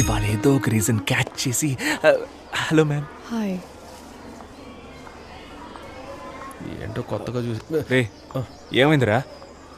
ఇవాళ ఏదో ఒక రీజన్ క్యాచ్ చేసి హలో మ్యామ్ హాయ్ ఏంటో కొత్తగా చూసి రే ఏమైందిరా?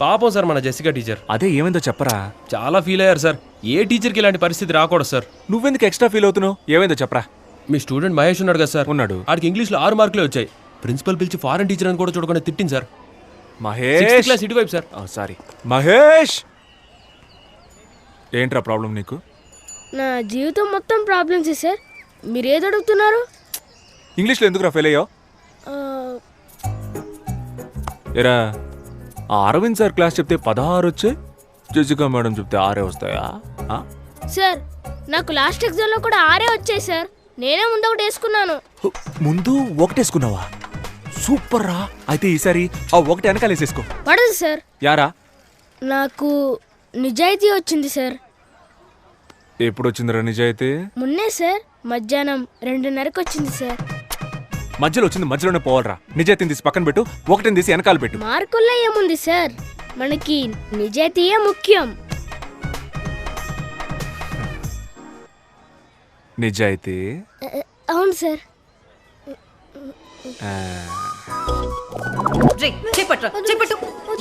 పాపం సార్ మన జెసికా టీచర్ అదే ఏమైందో చెప్పరా? చాలా ఫీల్ అయ్యారు సార్. ఏ టీచర్కి ఇలాంటి పరిస్థితి రాకూడదు సార్. నువ్వెందుకు ఎక్స్ట్రా ఫీల్ అవుతున్నావు? ఏమైందో చెప్పరా? మీ స్టూడెంట్ మహేష్ ఉన్నాడు కదా సార్. ఉన్నాడు. ఆడికి ఇంగ్లీష్లో ఆరు మార్కులే వచ్చాయి. ప్రిన్సిపల్ పిలిచి ఫారెన్ టీచర్ అని కూడా చూడకుండా తిట్టింది సార్. మహేష్! క్లాస్ ఇటువైపు సార్. సారీ మహేష్! ఏంట్రా ప్రాబ్లం నీకు? నా జీవితం మొత్తం ప్రాబ్లమ్స్ సార్ మీరు ఏది అడుగుతున్నారు? ఇంగ్లీష్లో ఎందుకురా ఫెయిల్ అయ్యావు? ఆ, ఎరా ఆ అరవింద్ సార్ క్లాస్ చెప్తే పదహారు వచ్చే జజికా మేడం చెప్తే ఆరే వస్తాయా? సార్ నాకు లాస్ట్ ఎగ్జామ్లో కూడా ఆరే వచ్చాయి సార్ నేనే ముందు ఒకటి వేసుకున్నాను. ముందు ఒకటేసుకున్నావా? సూపర్ రా. అయితే ఈసారి ఆ ఒకటి వెనకాలేసేసుకో. పడదు సార్ యారా? నాకు నిజాయితీ వచ్చింది సార్ ఎప్పుడు వచ్చిందిరా నిజాయితీ మొన్నే సార్ మధ్యాహ్నం రెండున్నరకు వచ్చింది సార్. మధ్యలో వచ్చింది మధ్యలోనే పోవాలరా. నిజాయితీని తీసి పక్కన పెట్టు ఒకటిని తీసి వెనకాల పెట్టు. మార్కుల్లో ఏముంది సార్? మనకి నిజాయితీయే ముఖ్యం. నిజాయితీ? అవును sir.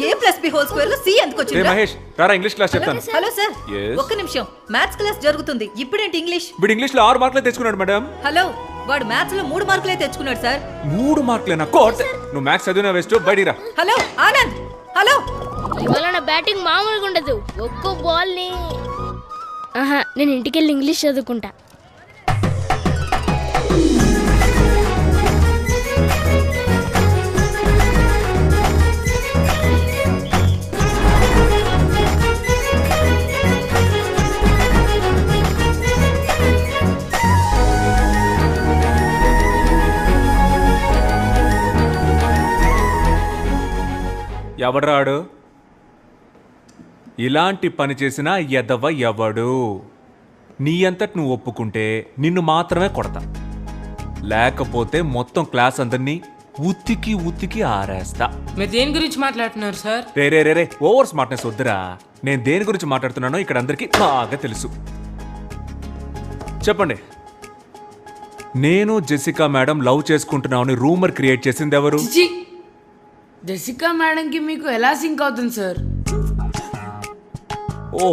A plus B whole స్క్వేర్లో C ఎందుకు రే వచ్చిందా మహేష్ రారా ఇంగ్లీష్ క్లాస్ చెప్తాను. Hello sir. Yes. ఒక్క నిమిషం. మ్యాథ్స్ క్లాస్ జరుగుతుంది. ఇప్పుడేంటి ఇంగ్లీష్? ఇంగ్లీష్లో ఆరు మార్కులే తెచ్చుకున్నాడు మేడం. హలో వాడు మ్యాథ్స్లో మూడు మార్కులే తెచ్చుకున్నాడు సార్. మూడు మార్కులేనా కోట్. నువ్వు మ్యాథ్స్ చదివినా వేస్ట్ బయటిరా హలో ఆనంద్. హలో. ఇవాళ నా బ్యాటింగ్ మామూలుగా ఉండదు. ఒక్కో బాల్ని. ఆహా నేను ఇంటికి వెళ్ళి ఇంగ్లీష్ చదువుకుంటా. ఎవడ్రాడు? ఇలాంటి పని చేసిన ఎదవ ఎవడు? నీ అంతటి నువ్వు ఒప్పుకుంటే నిన్ను మాత్రమే కొడతా. లేకపోతే మొత్తం క్లాస్ అందరినీ ఉత్తికి ఉత్తికి ఆరేస్తా. మీరు దేని గురించి మాట్లాడుతున్నారు సార్? రే రే రే రే ఓవర్ స్మార్ట్నెస్ వద్దురా. నేను దేని గురించి మాట్లాడుతున్నానో ఇక్కడ అందరికీ బాగా తెలుసు. చెప్పండి. నేను జెసికా మేడం లవ్ చేసుకుంటున్నామని రూమర్ క్రియేట్ చేసింది ఎవరు జెసికా మేడంకి మీకు ఎలా సింక్ అవుతుంది సార్? ఓ.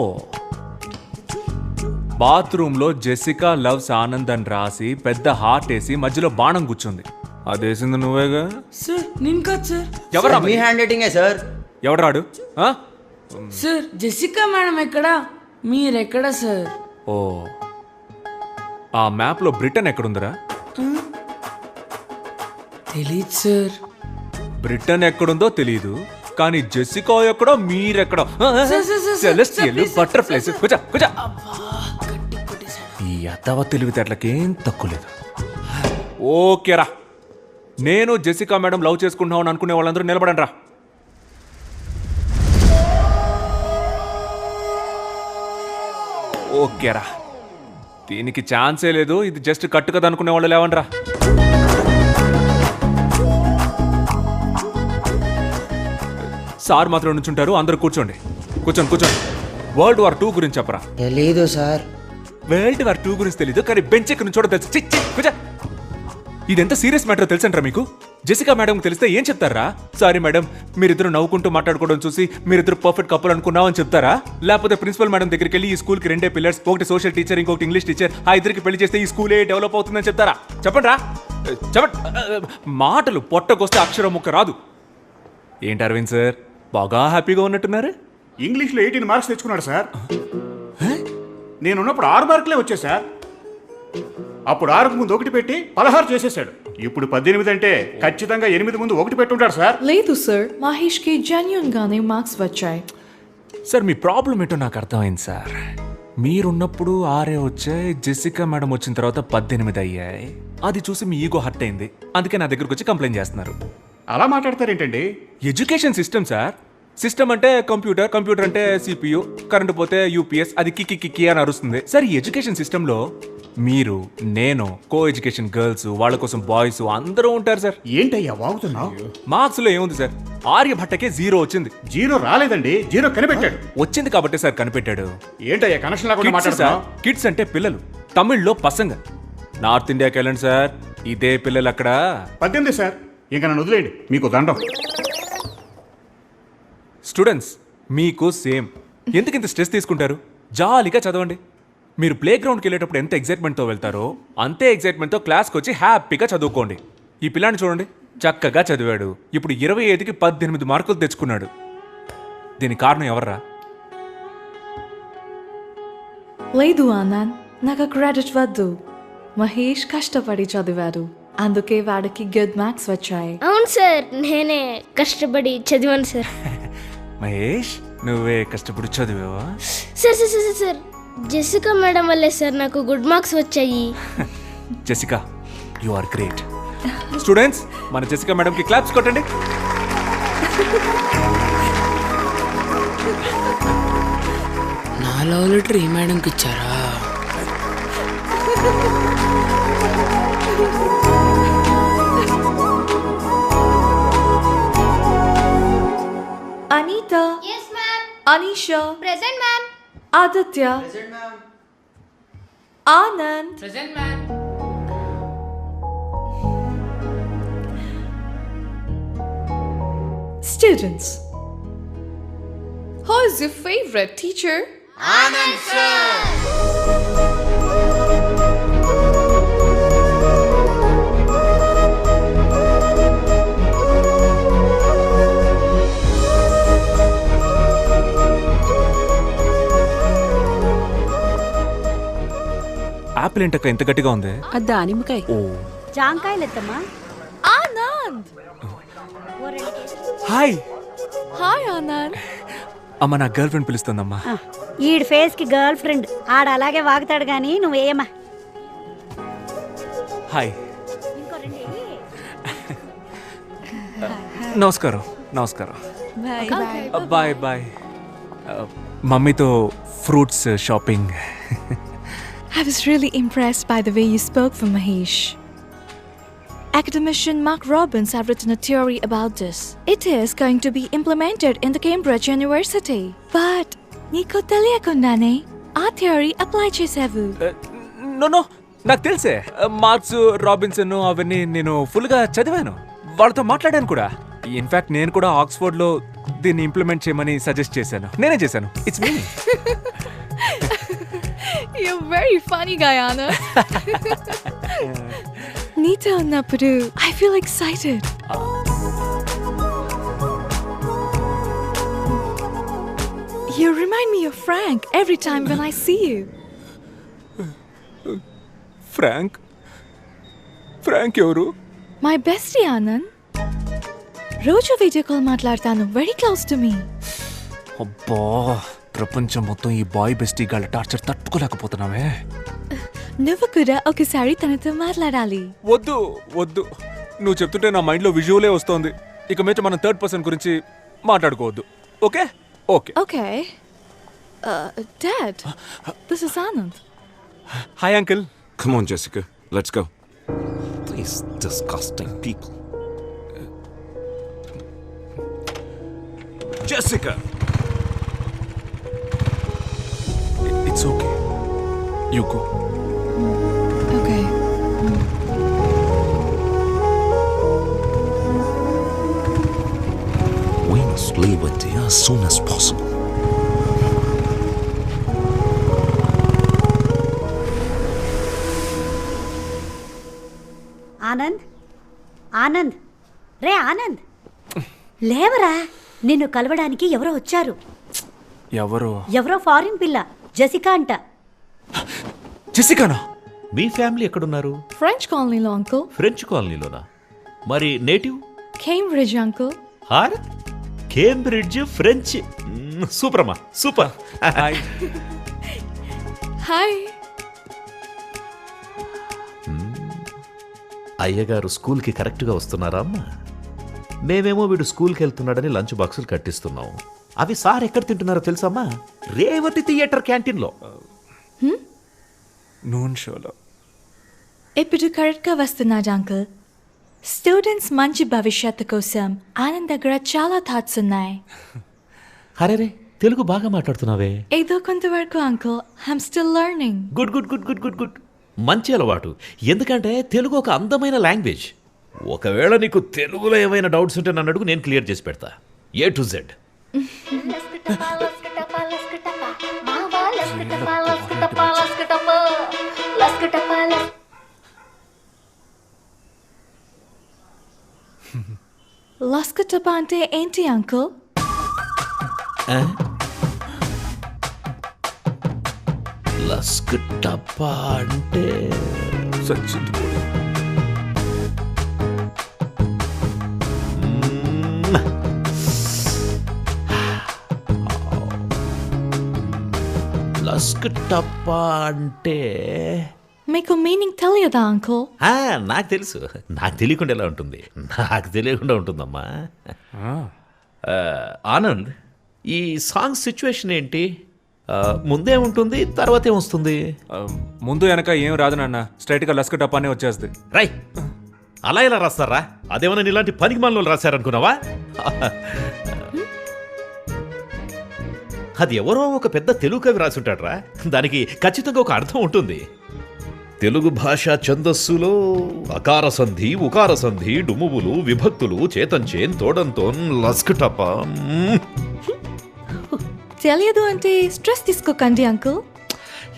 బాత్రూంలో జెసికా లవ్స్ ఆనంద్ అని రాసి పెద్ద హార్ట్ వేసి మధ్యలో బాణం కూర్చుంది. అదేసింది నువ్వేగా? సార్ నేను కాదు సార్. ఎవరా మీ హ్యాండ్ రైటింగే సార్ ఎవడరాడు ఆ? సార్ జెసికా మేడం ఎక్కడా? మీరెక్కడా సార్? ఓ. ఆ మ్యాప్లో బ్రిటన్ ఎక్కడుందిరా? తెలీదు సార్. బ్రిటన్ ఎక్కడుందో తెలియదు కానీ జెసికా ఎక్కడో మీరెక్కడో సెలెస్టియల్ బటర్ఫ్లైస్ గట్టి కొట్టేశాడు. ఈ అత్తవ తెలివితేటలకేం తక్కువ లేదు. ఓకేరా నేను జెసికా మేడం లవ్ చేసుకుంటున్నావు అనుకునే వాళ్ళందరూ నిలబడండి రా. ఓకేరా దీనికి ఛాన్సే లేదు. ఇది జస్ట్ కట్టు కదా అనుకునే వాళ్ళు లేవండి రా. సార్ మాత్రం నుంచుంటారు. అందరూ కూర్చోండి. కూర్చోండి కూర్చోండి. వరల్డ్ వార్ టూ గురించి చెప్పరా? తెలీదు సార్. వరల్డ్ వార్ టూ గురించి తెలీదు కానీ బెంచ్ ఎక్కడి నుంచో తెలుసు. చి, చి, కూర్చో. ఇది ఎంత సీరియస్ మ్యాటర్ తెలుసంటారా మీకు? జెసికా మేడం తెలిస్తే ఏం చెప్తారా? సారీ మేడం మీరిద్దరు నవ్వుకుంటూ మాట్లాడుకోవడం చూసి మీరిద్దరు పర్ఫెక్ట్ కప్పులు అనుకున్నామని చెప్తారా? లేకపోతే ప్రిన్సిపల్ మేడం దగ్గరికి వెళ్ళి ఈ స్కూల్కి రెండే పిల్లర్స్ ఒకటి సోషల్ టీచర్ ఇంకొకటి ఇంగ్లీష్ టీచర్ ఆ ఇద్దరికి పెళ్ళి చేస్తే ఈ స్కూలే డెవలప్ అవుతుందని చెప్తారా? చెప్పండి రా చెప్పండి మాటలు పొట్టకొస్తే అక్షరం ముక్క రాదు. ఏంటి అరవింద్ సార్? బాగా హ్యాపీగా ఉన్నట్టున్నారు ఇంగ్లీష్లో ఎయిటీన్ మార్క్స్ తెచ్చుకున్నాడు సార్. నేనున్నప్పుడు ఆరు మార్కులే వచ్చాయి సార్. అప్పుడు ఆరుకు ముందు ఒకటి పెట్టి పదహారు చేసేసాడు. ఇప్పుడు పద్దెనిమిది అంటే ఖచ్చితంగా ఎనిమిది ముందు ఒకటి పెట్టుంటాడు సార్. లేదు సార్ మహేష్కి జెన్యున్ గానే మార్క్స్ వచ్చాయి. సార్ మీ ప్రాబ్లం ఏంటో నాకు అర్థమైంది సార్. మీరున్నప్పుడు ఆరే వచ్చాయి జెసికా మేడం వచ్చిన తర్వాత పద్దెనిమిది అయ్యాయి. అది చూసి మీ ఈగో హర్ట్ అయింది. అందుకే నా దగ్గరకు వచ్చి కంప్లైంట్ చేస్తున్నారు. అలా మాట్లాడతారేంటండి? Education system sir. సిస్టమ్ అంటే కంప్యూటర్ కంప్యూటర్ అంటే సిపియు కరెంట్ పోతే యూపీఎస్ అది కిక్కి కిక్కి అని అరుస్తుంది. సార్ ఈ ఎడ్యుకేషన్ సిస్టంలో మీరు నేను కో ఎడ్యుకేషన్ గర్ల్స్ వాళ్ళ కోసం బాయ్స్ అందరూ ఉంటారు సార్. ఏంటయ్యా వాగుతున్నావు? మార్క్స్లో ఏముంది సార్? ఆర్యభట్టకే జీరో వచ్చింది. జీరో రాలేదండి జీరో కనిపెట్టాడు. వచ్చింది కాబట్టి సార్ కనిపెట్టాడు. ఏంటయ్యా కనెక్షన్ లేకుండా కిడ్స్ సార్ మాట్లాడుతున్నావు? కిడ్స్ అంటే పిల్లలు తమిళ్ళో పసంగ. నార్త్ ఇండియాకి వెళ్ళండి సార్ ఇదే పిల్లలు అక్కడ పద్దెనిమిది సార్ ఇంకా నన్ను వదిలేయండి మీకు దండం. స్టూడెంట్స్ మీకు సేమ్. ఎందుకు ఇంత స్ట్రెస్ తీసుకుంటారు? జాలీగా చదవండి. మీరు ప్లే గ్రౌండ్కి వెళ్ళేటప్పుడు ఎంత ఎగ్జైట్మెంట్తో వెళ్తారో అంతే ఎగ్జైట్మెంట్తో క్లాస్కి వచ్చి హ్యాపీగా చదువుకోండి. ఈ పిల్లాన్ని చూడండి. చక్కగా చదివాడు. ఇప్పుడు ఇరవై ఐదుకి పద్దెనిమిది మార్కులు తెచ్చుకున్నాడు. దీనికి కారణం ఎవర్రా? లేదు ఆనంద్. నాకు క్రెడిట్ వద్దు. మహేష్ కష్టపడి చదివాడు అందుకే వాడికి గుడ్ మార్క్స్ వచ్చాయి. అవును సార్ నేనే కష్టపడి చదివాను సార్. మహేష్ నువ్వే కష్టపడి చదివావా? Sir sir sir sir, Jessica madam వల్లే సార్ నాకు గుడ్ మార్క్స్ వచ్చాయి. Jessica you are great students మన జెసికా మేడంకి క్లాప్స్ కొట్టండి. నా లవ్ లెటర్ ఈ మేడంకి ఇచ్చారా? Anisha. Present, ma'am. Aditya. Present, ma'am. Anand. Present, ma'am. Students, who is your favorite teacher? Anand, sir. Apple ఏంటక్క ఇంత గట్టిగా ఉంది. దానిమ్మకాయ. ఓ. జాంకాయలెత్తమ్మా Anand! హాయ్. Hi, Anand. అమ్మ నా గర్ల్ ఫ్రెండ్ పిలుస్తుందమ్మా. ఈడి ఫేస్కి గర్ల్ ఫ్రెండ్. ఆడ అలాగే వాగుతాడు గాని నువ్వేయమ్మా హాయ్. నమస్కారం నమస్కారం. Bye bye. మమ్మీతో fruits shopping. I was really impressed by the way you spoke for Mahesh. Academician Mark Robbins have written a theory about this. It is going to be implemented in the Cambridge University. But నీకు తెలియకుండానే ఆ theory apply చేసావు no no నాకు తెలుసే marks Robinson అవన్నీ నేను ఫుల్గా చదివాను వాళ్ళతో మాట్లాడాను కూడా ఇన్ఫాక్ట్ నేను కూడా ఆక్స్ఫోర్డ్లో దీన్ని ఇంప్లిమెంట్ చేయమని సజెస్ట్ చేశాను నేనే చేశాను it's me You're very funny, Guyana. నీతో ఉన్నప్పుడు I feel excited. You remind me of Frank every time when I see you. Frank Frank ఎవరు My bestie Anand. రోజు వీడియో కాల్ మాట్లాడతాను వెరీ క్లోజ్ టు మీ అబ్బా ప్రపంచం మొత్తం ఈ boy bestie గాళ్ళ టార్చర్ తట్టుకోలేకపోతున్నావే. నువ్వు కూడా ఒకసారి తనతో మాట్లాడాలి. వద్దు వద్దు. నువ్వు చెప్తుంటే నా మైండ్లో విజువలే వస్తోంది. ఇక మీద మనం థర్డ్ పర్సన్ గురించి మాట్లాడుకోవద్దు. Okay? Okay. Okay. Dad this is Anand hi uncle Come on, Jessica. Let's go. These disgusting people. Jessica! It's okay you go okay We must leave India as soon as possible. Anand? Anand? రే ఆనంద్! లేవరా? నిన్ను కలవడానికి ఎవరో వచ్చారు. ఎవరు? ఎవరో foreign పిల్ల. Jessica అంట. జెసికానా? మీ ఫ్యామిలీ ఎక్కడున్నారు? ఫ్రెంచ్ కాలనీలో అంకుల్ ఫ్రెంచ్ కాలనీలోనా మరి నేటివ్? కేంబ్రిడ్జ్ అంకుల్ హార్? కేంబ్రిడ్జ్ ఫ్రెంచ్ సూపర్ అమ్మా సూపర్. హాయ్ హాయ్ అయ్యగారు స్కూల్కి కరెక్ట్గా వస్తున్నారా అమ్మా? మేమేమో వీడు స్కూల్కి వెళ్తున్నాడని లంచ్ బాక్సులు కట్టిస్తున్నాం. అవి సార్ ఎక్కడ తింటున్నారో తెలుసమ్మా రేవతి థియేటర్ క్యాంటీన్లో. నూన్ షోలో. ఇప్పుడు కరెక్ట్గా వస్తున్నాడు అంకుల్. స్టూడెంట్స్ మంచి భవిష్యత్తు కోసం ఆనంద్ దగ్గర చాలా థాట్స్ ఉన్నాయి. అరే రే తెలుగు బాగా మాట్లాడుతున్నావే. ఏదో కొంతవరకు uncle. I'm still learning good good good good good good. మంచి అలవాటు. ఎందుకంటే తెలుగు ఒక అందమైన లాంగ్వేజ్. ఒకవేళ నీకు తెలుగులో ఏమైనా డౌట్స్ ఉంటే నన్ను అడుగు నేను క్లియర్ చేసి పెడతా. ఏ టు జెడ్ లస్కటప అంటే ఏంటి అంకుల్? లస్క్ టప్పా అంటే సచ్చింది కూడా. లస్క్ టప్పా అంటే? మీకు మీనింగ్ తెలియదా అంకుల్? ఆ, నాకు తెలుసు. నాకు తెలియకుండా ఎలా ఉంటుంది? నాకు తెలియకుండా ఉంటుందమ్మా. ఆ, ఆనంద్ ఈ సాంగ్ సిచ్యువేషన్ ఏంటి? ఆ, ముందే ఉంటుంది తర్వాత ఏమొస్తుంది ఆ, ముందు వెనక ఏం రాదు నాన్న. స్ట్రైట్గా లస్క టపానే వచ్చేస్తుంది. రై అలా ఎలా రాస్తారా? అదేమన్నా ఇలాంటి పనికి మనలో రాశారనుకున్నావా? అది ఎవరో ఒక పెద్ద తెలుగు కవి రాసుంటాడ్రా. దానికి ఖచ్చితంగా ఒక అర్థం ఉంటుంది. తెలుగు భాష ఛందస్సులో అకార సంధి ఉకార సంధి డుమువులు విభక్తులు చేతంచేన్ తోడంతోన్ లస్కటప తెలియదు అంటే స్ట్రెస్ తీసుకోకండి అంకుల్.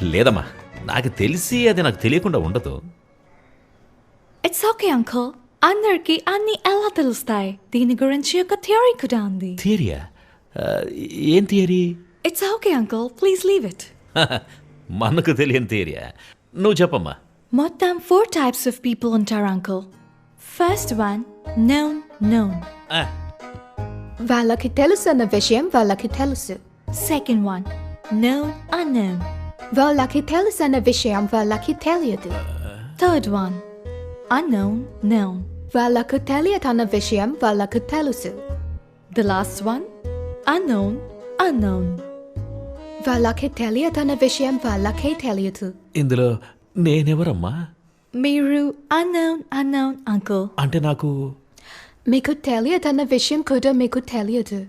లేదమ్మా నాకు తెలిసి అది నాకు తెలియకుండా ఉండదు. It's okay uncle. అందరికి అన్ని ఎలా తెలుస్తాయి? దీని గురించి ఒక థియరీ కూడా ఉంది. థియరియా? ఏం theory? It's okay uncle please leave it మనకు తెలియని థియరియా నువ్వు చెప్పమ్మా మొత్తం ఫోర్ టైప్స్ ఆఫ్ పీపుల్ ఉంటారు uncle first one known known ఆ, వాళ్ళకి తెలుసు అన్న విషయం వాళ్ళకి తెలుసు సెకండ్ వన్ నోన్ అన్నోన్ వాళ్ళకి తెలుసు అన్న విషయం వాళ్ళకి తెలియదు థర్డ్ వన్ unknown known. వాళ్ళకు తెలియదన్న విషయం వాళ్ళకు తెలుసు the last one unknown unknown. వాళ్ళకి తెలియదన్న విషయం వాళ్ళకే తెలియదు. ఇందులో నేనెవరమ్మా? మీరు unknown unknown uncle అంటే నాకు మీకు తెలియదన్న విషయం కూడా మీకు తెలియదు.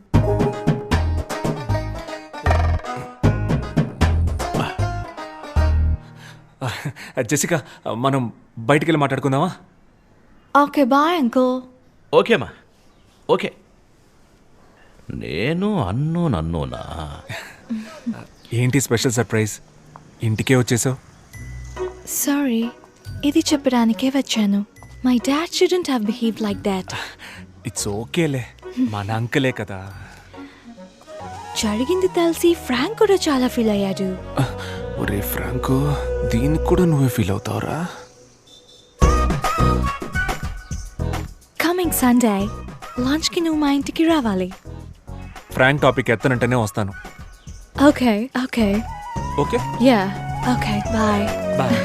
జెసికా మనం బయటికి వెళ్ళి మాట్లాడుకుందామా okay bye uncle ఓకేమ్మా ఓకే. నేను అన్నోన్ అన్నోనా ఏంటి స్పెషల్ సర్ప్రైజ్? ఇంటికే వచ్చేసావు? Sorry ఇది చెప్పడానికే వచ్చాను. My dad shouldn't have behave like that it's ఓకేలే మన అంకలే కదా. జరిగింది తెలిసి ఫ్రాంక్ కూడా చాలా ఫీల్ అయ్యాడు. ఒరే ఫ్రాంకు దీనికి కూడా నువ్వే ఫీల్ అవుతావురా? కమింగ్ సండే లంచ్కి నువ్వు మా ఇంటికి రావాలి. ఫ్రాంక్ టాపిక్ ఎత్తనంటేనే వస్తాను. Okay okay okay yeah okay bye bye